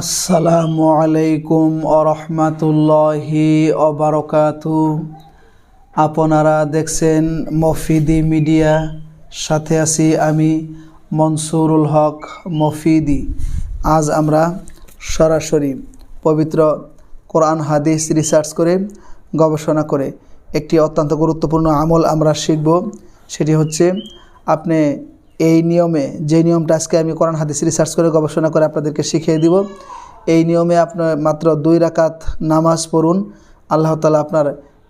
আসসালামু আলাইকুম আরহামাতুল্লাহি অবরকাতু আপনারা দেখছেন মফিদি মিডিয়া, সাথে আছি আমি মনসুরুল হক মফিদি। আজ আমরা সরাসরি পবিত্র কোরআন হাদিস রিসার্চ করে, গবেষণা করে একটি অত্যন্ত গুরুত্বপূর্ণ আমল আমরা শিখব। সেটি হচ্ছে আপনি এই নিয়মে, যে নিয়মটা আজকে আমি কোরআন হাদিস রিসার্চ করে গবেষণা করে আপনাদেরকে শিখিয়ে দিব, এই নিয়মে আপনার মাত্র দুই রাকাত নামাজ পড়ুন, আল্লাহ তালা আপনার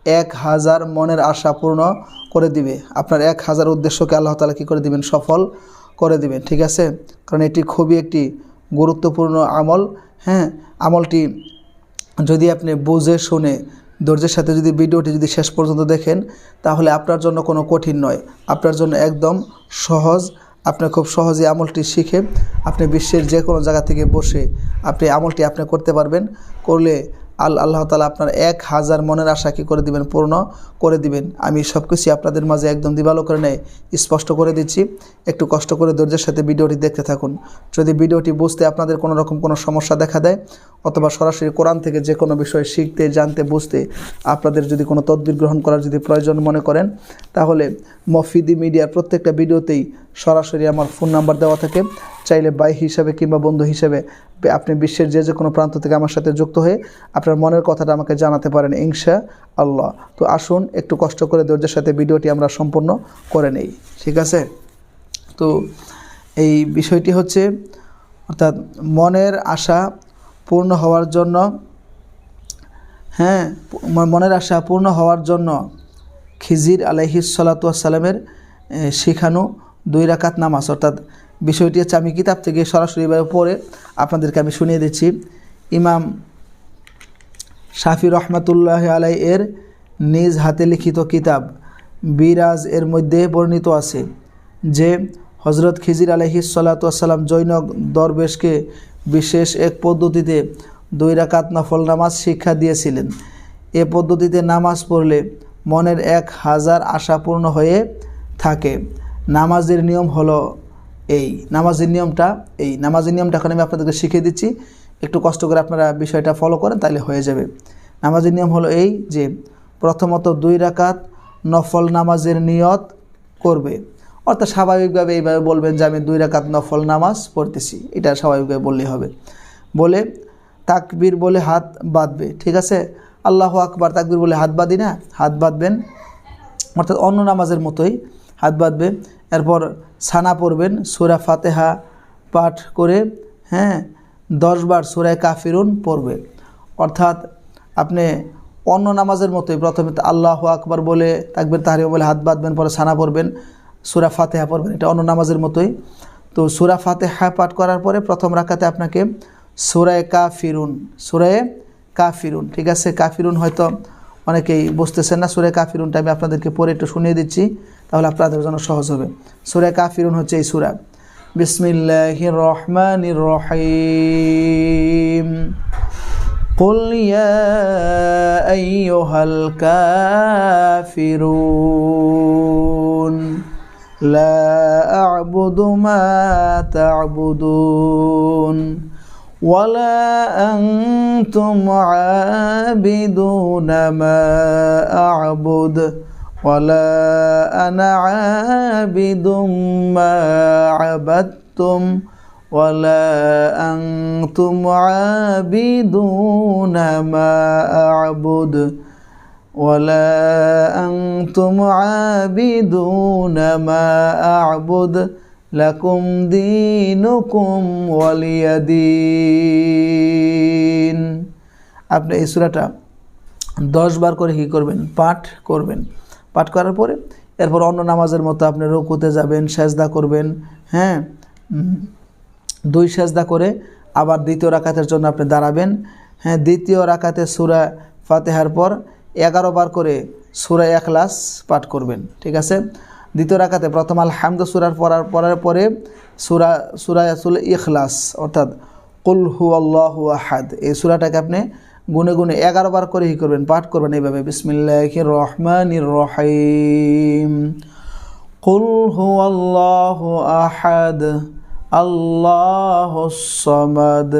এক হাজার মনের আশা পূর্ণ করে দিবে। আপনার এক হাজার উদ্দেশ্যকে আল্লাহ তালা কী করে দিবেন? সফল করে দিবেন, ঠিক আছে? কারণ এটি খুবই একটি গুরুত্বপূর্ণ আমল হ্যাঁ? আমলটি যদি আপনি বুঝে শুনে ধৈর্যের সাথে যদি ভিডিওটি যদি শেষ পর্যন্ত দেখেন, তাহলে আপনার জন্য কোনো কঠিন নয়। আপনার জন্য একদম সহজ। আপনি খুব সহজে আমলটি শিখে আপনি বিশ্বের যে কোনো জায়গা থেকে বসে আপনি আমলটি আপনি করতে পারবেন। করলে আল আল্লাহ তালা আপনার এক হাজার মনের আশা কী করে দিবেন? পূর্ণ করে দিবেন। আমি সব কিছুই আপনাদের মাঝে একদম দিবালো করে নেয় স্পষ্ট করে দিচ্ছি। একটু কষ্ট করে ধৈর্যের সাথে ভিডিওটি দেখতে থাকুন। যদি ভিডিওটি বুঝতে আপনাদের কোনো রকম কোনো সমস্যা দেখা দেয়, অথবা সরাসরি কোরআন থেকে যে কোনো বিষয় শিখতে, জানতে, বুঝতে আপনাদের যদি কোনো তদবির গ্রহণ করার যদি প্রয়োজন মনে করেন, তাহলে মফিদি মিডিয়ার প্রত্যেকটা ভিডিওতেই সরাসরি আমার ফোন নাম্বার দেওয়া থাকে। চাইলে বাই হিসাবে কিংবা বন্ধু হিসেবে আপনি বিশ্বের যে যে কোনো প্রান্ত থেকে আমার সাথে যুক্ত হয়ে আপনার মনের কথাটা আমাকে জানাতে পারেন ইনশা আল্লাহ তো আসুন, একটু কষ্ট করে ধৈর্যের সাথে ভিডিওটি আমরা সম্পূর্ণ করে নেই। ঠিক আছে? তো এই বিষয়টি হচ্ছে, অর্থাৎ মনের আশা পূর্ণ হওয়ার জন্য হ্যাঁ মনের আশা পূর্ণ হওয়ার জন্য খিজির আলহিসাল্লাতামের শিখানো দুই রাকাত নামাজ, অর্থাৎ বিষয়টি হচ্ছে আমি কিতাব থেকে সরাসরিভাবে পড়ে আপনাদেরকে আমি শুনিয়ে দিচ্ছি। ইমাম শাফি রহমাতুল্লাহ আলাই এর নিজ হাতে লিখিত কিতাব বিরাজ এর মধ্যে বর্ণিত আছে যে হজরত খিজির আলহি সাল্লাতাম জৈনক দরবেশকে বিশেষ এক পদ্ধতিতে দুই রাকাত নফল নামাজ শিক্ষা দিয়েছিলেন। এ পদ্ধতিতে নামাজ পড়লে মনের এক হাজার আশাপূর্ণ হয়ে থাকে। নামাজের নিয়ম হলো এই নামাজের নিয়মটা, এই নামাজের নিয়মটা এখন আমি আপনাদেরকে শিখিয়ে দিচ্ছি। একটু কষ্ট করে আপনারা বিষয়টা ফলো করেন তাহলে হয়ে যাবে। নামাজের নিয়ম হলো এই যে, প্রথমত দুই রাকাত নফল নামাজের নিয়ত করবে। অর্থাৎ স্বাভাবিকভাবে এইভাবে বলবেন যে, আমি দুই রাকাত নফল নামাজ পড়তেছি। এটা স্বাভাবিকভাবে বললেই হবে। বলে তাকবির বলে হাত বাঁধবে, ঠিক আছে? আল্লাহ আকবার তাকবির বলে হাত বাঁধি না? হাত বাঁধবেন। অর্থাৎ অন্য নামাজের মতোই হাত বাঁধবে এরপর ছানা পড়বেন, সুরা ফাতেহা পাঠ করে হ্যাঁ দশবার সুরায় কাফিরুন পড়বে। অর্থাৎ আপনি অন্য নামাজের মতোই প্রথমে আল্লাহ আকবার বলে তাকবির, তাহারিম বলে হাত বাঁধবেন, পরে ছানা পড়বেন, সুরা ফাতেহা পড়বেন, এটা অন্য নামাজের মতোই। তো সুরা ফাতেহা পাঠ করার পরে প্রথম রাখাতে আপনাকে সুরায় কাফিরুন সুরায় কাফিরুন, ঠিক আছে? কাফিরুন হয়তো অনেকেই বুঝতেছেন না সুরে কাফিরুনটা আমি আপনাদেরকে পরে একটু শুনিয়ে দিচ্ছি। তাহলে আপনাদের জন্য সহজ হবে সুরে কাফিরুন হচ্ছে এই সুরা বিসমিল্লাহ রহমান রহিম قل يا أيها الكافرون لا أعبد ما تعبدون ولا أنتم عابدون ما أعبد ولا أنا عابد ما عبدتم ولا أنتم عابدون ما أعبد ولا أنتم عابدون ما أعبد لكم دينكم ولي دين আপনি এই সুরাটা দশ বার করে কী করবেন পাঠ করবেন পাঠ করার পরে, এরপর অন্য নামাজের মতো আপনি রকুতে যাবেন, সেজদা করবেন হ্যাঁ? দুই সেজদা করে আবার দ্বিতীয় রাকাতের জন্য আপনি দাঁড়াবেন হ্যাঁ? দ্বিতীয় রাকাতে সুরা ফাতেহার পর এগারো বার করে সুরা এখলাস পাঠ করবেন, ঠিক আছে? দ্বিতীয় রাকাতে প্রথম আল হামদ সুরার পড়ার পড়ার পরে সুরা সুরা ইখলাস, অর্থাৎ কুল হু আল্লাহ আহাদ, এই সুরাটাকে আপনি গুনে গুনে এগারো বার করে ই করবেন, পাঠ করবেন এইভাবে। বিসমিল্লাহ রহমান রহিম। কুল হু আল্লাহ আহাদ আল্লাহ সমাদ,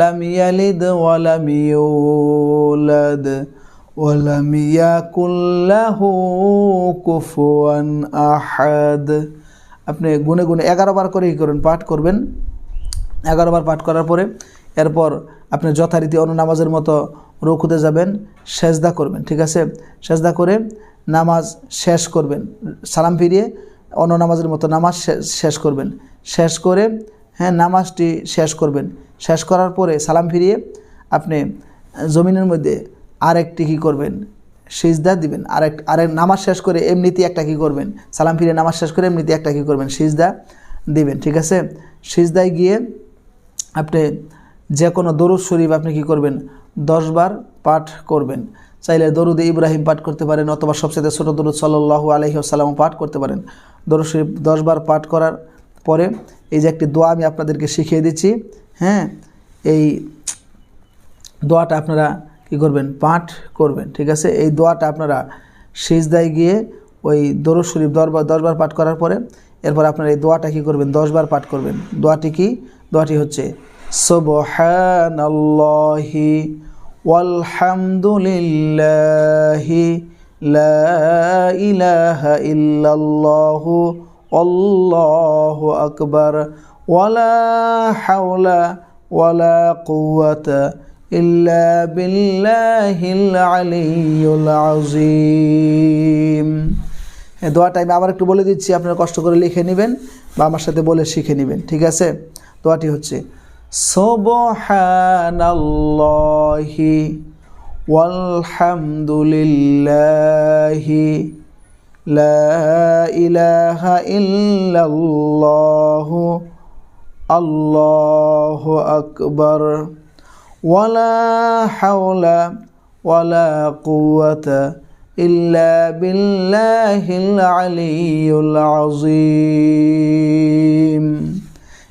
লাম ইয়ালিদ ওয়ালাম ইউলাদ ওয়ালাম ইয়াকুল লাহু কুফুয়ান আহাদ। আপনি গুনে গুনে এগারো বার করে কী করবেন, পাঠ করবেন। এগারো বার পাঠ করার পরে এরপর আপনি যথারীতি অন্য নামাজের মতো রুকুতে যাবেন, সেজদা করবেন, ঠিক আছে? সেজদা করে নামাজ শেষ করবেন, সালাম ফিরিয়ে অন্য নামাজের মতো নামাজ শেষ করবেন। শেষ করে হ্যাঁ নামাজটি শেষ করবেন। শেষ করার পরে সালাম ফিরিয়ে আপনি জমিনের মধ্যে আরেকটি কী করবেন? সিজদা দিবেন। আরেক আরেক নামাজ শেষ করে এমনিতেই একটা কী করবেন? সালাম ফিরে নামাজ শেষ করে এমনিতে একটা কী করবেন? সিজদা দিবেন, ঠিক আছে? সিজদায় গিয়ে আপনি যে কোনো দরুদ শরীফ আপনি কি করবেন? দশবার পাঠ করবেন। চাইলে দরুদ ইব্রাহিম পাঠ করতে পারেন অথবা সবচেয়ে ছোটো দরুদ সাল্লাহ আলহি আসাল্লাম পাঠ করতে পারেন। দরুদ শরীফ দশবার পাঠ করার পরে এই যে একটি দোয়া আমি আপনাদেরকে শিখিয়ে দিচ্ছি হ্যাঁ? এই দোয়াটা আপনারা কি করবেন? পাঠ করবেন, ঠিক আছে? এই দোয়াটা আপনারা সিজদায় গিয়ে ওই দরুদ শরীফ দরবার দশবার পাঠ করার পরে এরপর আপনারা এই দোয়াটা কি করবেন? দশবার পাঠ করবেন। দোয়াটি কি? দোয়াটি হচ্ছে সুবহানাল্লাহি ওয়ালহামদুলিল্লাহি লা ইলাহা ইল্লাল্লাহু আল্লাহু আকবার ওয়ালা হাওলা ওয়ালা কুওয়াতা ইল্লা বিল্লাহিল আলিয়্যুল আযীম। হ্যাঁ দোয়াটা আমি আবার একটু বলে দিচ্ছি, আপনারা কষ্ট করে লিখে নেবেন বা আমার সাথে বলে শিখে নেবেন, ঠিক আছে? দোয়াটি হচ্ছে সুবহানাল্লাহি ওয়ালহামদুলিল্লাহি লা ইলাহা ইল্লাল্লাহু আল্লাহু আকবার ওয়ালা হাওলা ওয়ালা কুওয়াতা ইল্লা বিল্লাহিল আলিয়্যুল আযীম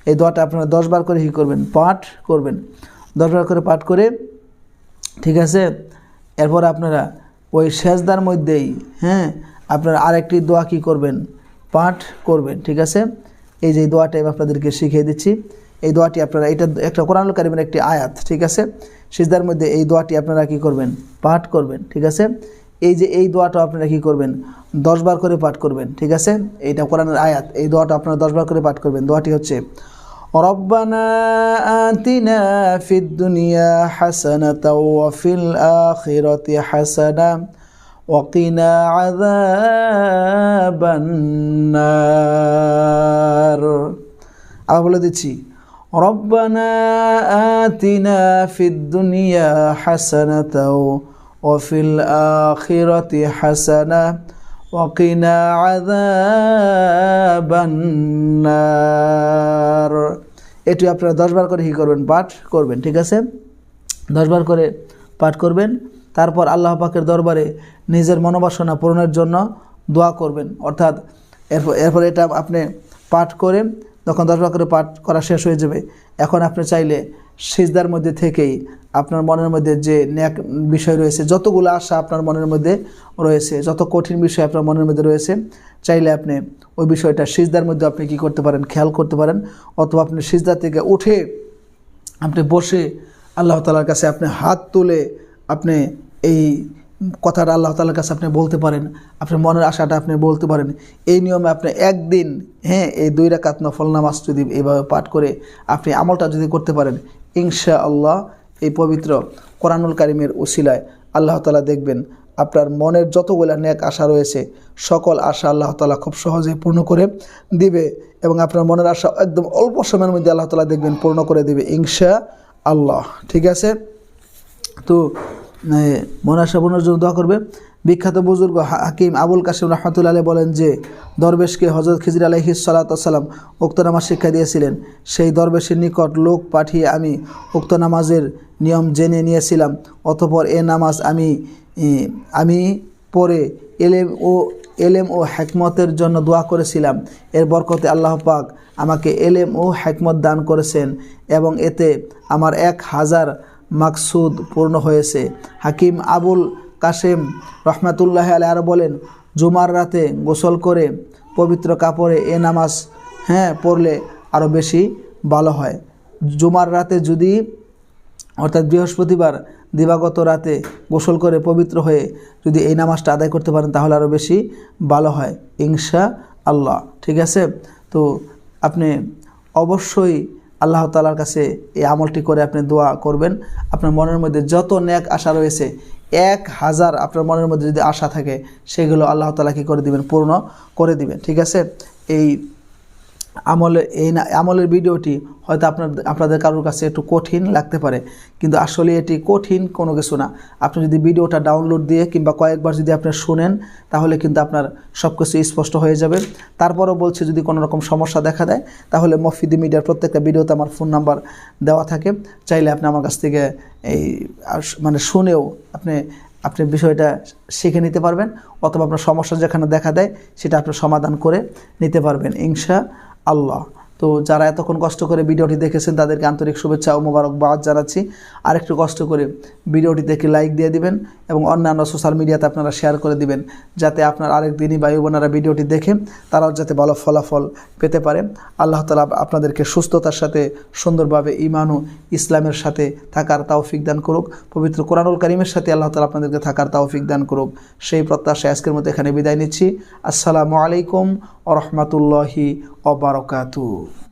এই দোয়াটা আপনারা দশবার করে কি করবেন, পাঠ করবেন। দশবার করে পাঠ করে, ঠিক আছে? এরপর আপনারা ওই সেজদার মধ্যেই হ্যাঁ আপনারা আরেকটি দোয়া কি করবেন? পাঠ করবেন, ঠিক আছে? এই যে দোয়াটা আমি আপনাদেরকে শিখিয়ে দিচ্ছি। এই দোয়াটি আপনারা, এটা একটা কোরআনুল কারিমের একটি আয়াত, ঠিক আছে? সিজদার মধ্যে এই দোয়াটি আপনারা কি করবেন? পাঠ করবেন, ঠিক আছে? এই যে এই দোয়াটা আপনারা কি করবেন? দশবার করে পাঠ করবেন, ঠিক আছে? এইটা কোরআনের আয়াত। এই দোয়াটা আপনারা দশবার করে পাঠ করবেন। দোয়াটি হচ্ছে ربنا آتنا في الدنيا حسنة وفي الآخرة حسنة وقنا عذاب النار আবার বলে দিচ্ছি ربنا آتنا في الدنيا حسنة وفي الآخرة حسنة وقنا عذاب النار এটি আপনারা দশবার করে কী করবেন পাঠ করবেন ঠিক আছে দশবার করে পাঠ করবেন তারপর আল্লাহ পাকের দরবারে নিজের মনোবাসনা পূরণের জন্য দোয়া করবেন অর্থাৎ এরপর এরপর এটা আপনি পাঠ করে তখন দশবার করে পাঠ করা শেষ হয়ে যাবে এখন আপনি চাইলে সিজদার মধ্যে থেকেই আপনার মনের মধ্যে যে ন্যাক বিষয় রয়েছে, যতগুলো আশা আপনার মনের মধ্যে রয়েছে, যত কঠিন বিষয় আপনার মনের মধ্যে রয়েছে, চাইলে আপনি ওই বিষয়টা সিজদার মধ্যে আপনি কি করতে পারেন, খেয়াল করতে পারেন, অথবা আপনি সিজদার থেকে উঠে আপনি বসে আল্লাহ তালার কাছে আপনি হাত তুলে আপনি এই কথাটা আল্লাহ তালার কাছে আপনি বলতে পারেন আপনার মনের আশাটা আপনি বলতে পারেন। এই নিয়মে আপনি একদিন হ্যাঁ এই দুই রাকাত নফল নামাজ যদি এইভাবে পাঠ করে আপনি আমলটা যদি করতে পারেন ইনশা আল্লাহ এই পবিত্র কোরআনুল কারিমের ওসিলায় আল্লাহ তালা দেখবেন আপনার মনের যতগুলো ন্যাক আশা রয়েছে, সকল আশা আল্লাহ তালা খুব সহজে পূর্ণ করে দিবে এবং আপনার মনের আশা একদম অল্প সময়ের মধ্যে আল্লাহ তালা দেখবেন পূর্ণ করে দিবে ইংশা আল্লাহ ঠিক আছে? তো মনে মনের আশা পূর্ণের জন্য দোয়া করবে। বিখ্যাত বুজুর্গ হাকিম আবুল কাসিম রহমতুল্লাহ আলী বলেন যে, দরবেশকে হজরত খিজির আলহি সালাতাম উক্ত নামাজ শিক্ষা দিয়েছিলেন। সেই দরবেশের নিকট লোক পাঠিয়ে আমি উক্ত নামাজের নিয়ম জেনে নিয়েছিলাম। অতপর এ নামাজ আমি আমি পরে এলেম ও এলেম ও হ্যাকমতের জন্য দোয়া করেছিলাম। এর বরকতে আল্লাহ পাক আমাকে এলেম ও হ্যাকমত দান করেছেন এবং এতে আমার এক হাজার মাকসুদ পূর্ণ হয়েছে। হাকিম আবুল কাসেম রহমাতুল্লাহ আলী আরও বলেন, জুমার রাতে গোসল করে পবিত্র কাপড়ে এ নামাজ হ্যাঁ পড়লে আরও বেশি ভালো হয়। জুমার রাতে যদি, অর্থাৎ বৃহস্পতিবার দিবাগত রাতে গোসল করে পবিত্র হয়ে যদি এই নামাজটা আদায় করতে পারেন, তাহলে আরও বেশি ভালো হয় ইনশা আল্লাহ ঠিক আছে? তো আপনি অবশ্যই আল্লাহ তালার কাছে এই আমলটি করে আপনি দোয়া করবেন। আপনার মনের মধ্যে যত ন্যাক আশা রয়েছে এক হাজার আপনার মনের মধ্যে যদি আশা থাকে, সেগুলো আল্লাহ তালা কী করে দিবেন? পূর্ণ করে দিবেন। ঠিক আছে? এই আমলের এই না, আমলের ভিডিওটি হয়তো আপনার, আপনাদের কারোর কাছে একটু কঠিন লাগতে পারে, কিন্তু আসলে এটি কঠিন কোনো কিছু না। আপনি যদি ভিডিওটা ডাউনলোড দিয়ে কিংবা কয়েকবার যদি আপনি শুনেন, তাহলে কিন্তু আপনার সব কিছু স্পষ্ট হয়ে যাবে। তারপরও বলছে, যদি কোনো রকম সমস্যা দেখা দেয়, তাহলে মফিদি মিডিয়ার প্রত্যেকটা ভিডিওতে আমার ফোন নাম্বার দেওয়া থাকে। চাইলে আপনি আমার কাছ থেকে এই মানে শুনেও আপনি আপনি বিষয়টা শিখে নিতে পারবেন, অথবা আপনার সমস্যা যেখানে দেখা দেয়, সেটা আপনি সমাধান করে নিতে পারবেন, ইনশা আল্লাহ। তো যারা এতক্ষণ কষ্ট করে ভিডিওটি দেখেছেন, তাদেরকে আন্তরিক শুভেচ্ছা ও মোবারকবাদ জানাচ্ছি। আরেকটু কষ্ট করে ভিডিওটি দেখে লাইক দিয়ে দিবেন। এবং অন্যান্য সোশ্যাল মিডিয়াতে আপনারা শেয়ার করে দিবেন, যাতে আপনার আরেক দিনই ভাই বোনেরা ভিডিওটি দেখে তারাও যাতে ভালো ফলাফল পেতে পারে। আল্লাহ তালা আপনাদেরকে সুস্থতার সাথে, সুন্দরভাবে ইমান ইসলামের সাথে থাকার তৌফিক দান করুক। পবিত্র কোরআনুল করিমের সাথে আল্লাহ তালা আপনাদেরকে থাকার তৌফিক দান করুক। সেই প্রত্যাশায় আজকের মতো এখানে বিদায় নিচ্ছি। আসসালামু আলাইকুম ও রহমতুল্লাহি অবরকাতু